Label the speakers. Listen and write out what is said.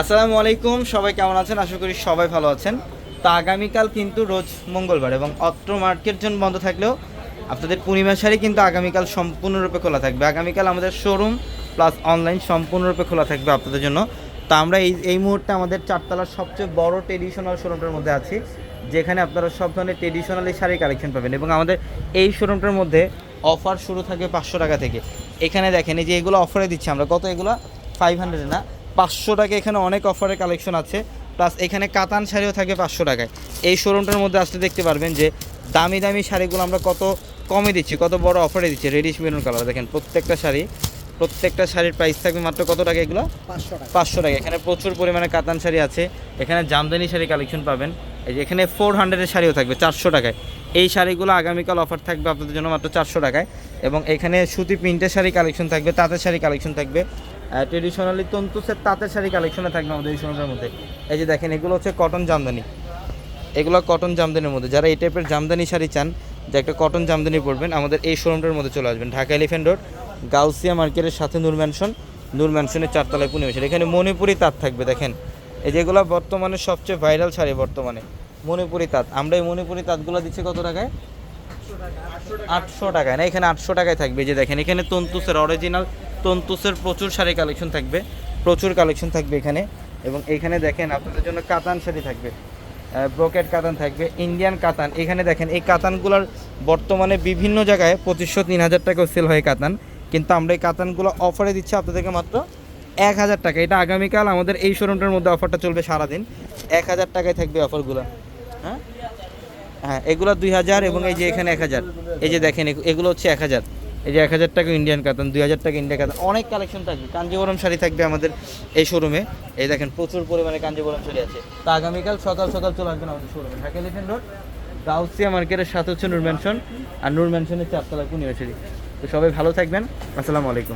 Speaker 1: আসসালামু আলাইকুম, সবাই কেমন আছেন? আশা করি সবাই ভালো আছেন। তা আগামীকাল কিন্তু রোজ মঙ্গলবার এবং অত্র মার্কেট জোন বন্ধ থাকলেও আপনাদের পূর্ণিমা শাড়ি কিন্তু আগামীকাল সম্পূর্ণরূপে খোলা থাকবে। আগামীকাল আমাদের শোরুম প্লাস অনলাইন সম্পূর্ণরূপে খোলা থাকবে আপনাদের জন্য। তা আমরা এই এই মুহূর্তে আমাদের চারতলার সবচেয়ে বড় ট্রেডিশনাল শোরুমটার মধ্যে আছি, যেখানে আপনারা সব ধরনের ট্রেডিশনালি শাড়ি কালেকশন পাবেন এবং আমাদের এই শোরুমটার মধ্যে অফার শুরু থাকে পাঁচশো টাকা থেকে। এখানে দেখেন, এই যে এগুলো অফারে দিচ্ছি আমরা। কত এগুলো? ফাইভ হান্ড্রেড না? পাঁচশো টাকা এখানে অনেক অফারের কালেকশন আছে। প্লাস এখানে কাতান শাড়িও থাকে পাঁচশো টাকায়। এই শোরুমটার মধ্যে আসলে দেখতে পারবেন যে দামি দামি শাড়িগুলো আমরা কত কমে দিচ্ছি কত বড় অফারে দিচ্ছি। রেডিশ মেরুন কালার দেখেন প্রত্যেকটা শাড়ি প্রত্যেকটা শাড়ির প্রাইস থাকবে মাত্র কত টাকা এগুলো?
Speaker 2: পাঁচশো টাকা।
Speaker 1: এখানে প্রচুর পরিমাণে কাতান শাড়ি আছে। এখানে জামদানি শাড়ি কালেকশন পাবেন। এই যে এখানে ফোর হান্ড্রেডের শাড়িও থাকবে চারশো টাকায়। এই শাড়িগুলো আগামীকাল অফার থাকবে আপনাদের জন্য মাত্র চারশো টাকায়। এবং এখানে সুতি প্রিন্টের শাড়ি কালেকশন থাকবে তাঁতের শাড়ি কালেকশন থাকবে। ট্রেডিশনালি তন্তুসের তাঁতের শাড়ি কালেকশনে থাকবে আমাদের এই শোরুমের মধ্যে। এই যে দেখেন, এগুলো হচ্ছে কটন জামদানি। এগুলো কটন জামদানির মধ্যে। যারা এই টাইপের জামদানি শাড়ি চান, যে একটা কটন জামদানি পরবেন, আমাদের এই শোরুমটার মধ্যে চলে আসবেন। ঢাকা এলিফেন্ট রোড গাউসিয়া মার্কেটের সাথে নূর ম্যানশন নূর ম্যানশনের চারতলায় পূর্ণিমেশের এখানে মণিপুরি তাঁত থাকবে, দেখেন। এই যেগুলো বর্তমানে সবচেয়ে ভাইরাল শাড়ি বর্তমানে, মণিপুরি তাঁত। আমরা এই মণিপুরি তাঁতগুলো দিচ্ছি কত টাকায়? আটশো টাকায়। না, এখানে আটশো টাকায় থাকবে। যে দেখেন, এখানে তন্তুসের অরিজিনাল তন্তুসের প্রচুর শাড়ি কালেকশন থাকবে, প্রচুর কালেকশন থাকবে এখানে। এবং এখানে দেখেন আপনাদের জন্য কাতান শাড়ি থাকবে ব্রোকেট কাতান থাকবে ইন্ডিয়ান কাতান। এখানে দেখেন, এই কাতানগুলোর বর্তমানে বিভিন্ন জায়গায় পঁচিশশো তিন হাজার টাকাও সেল হয় কাতান। কিন্তু আমরা এই কাতানগুলো অফারে দিচ্ছি আপনাদেরকে মাত্র এক হাজার টাকা। এটা আগামীকাল আমাদের এই শোরুমটার মধ্যে অফারটা চলবে সারাদিন। এক হাজার টাকায় থাকবে অফারগুলো হ্যাঁ? হ্যাঁ এগুলো দুই হাজার এবং এই যে এখানে এক হাজার। এই যে দেখেন এগু- এগুলো হচ্ছে এক হাজার। এই যে এক হাজার টাকা ইন্ডিয়ান কাতান, দুই হাজার টাকা ইন্ডিয়ান কাতান, অনেক কালেকশন থাকবে। কাঞ্জিবরম শাড়ি থাকবে আমাদের এই শোরুমে এই দেখেন, প্রচুর পরিমাণে কাঞ্জিবরম শাড়ি আছে। তো আগামীকাল সকাল সকাল চলে আসবেন আমাদের শোরুমে ঢাকা এলিফেন্ট রোড গাউসিয়া মার্কেটের সাথে হচ্ছে নূর ম্যানশন আর নূর ম্যানশনের চারতলা ইউনিভার্সিটি তো সবাই ভালো থাকবেন। আসসালামু আলাইকুম।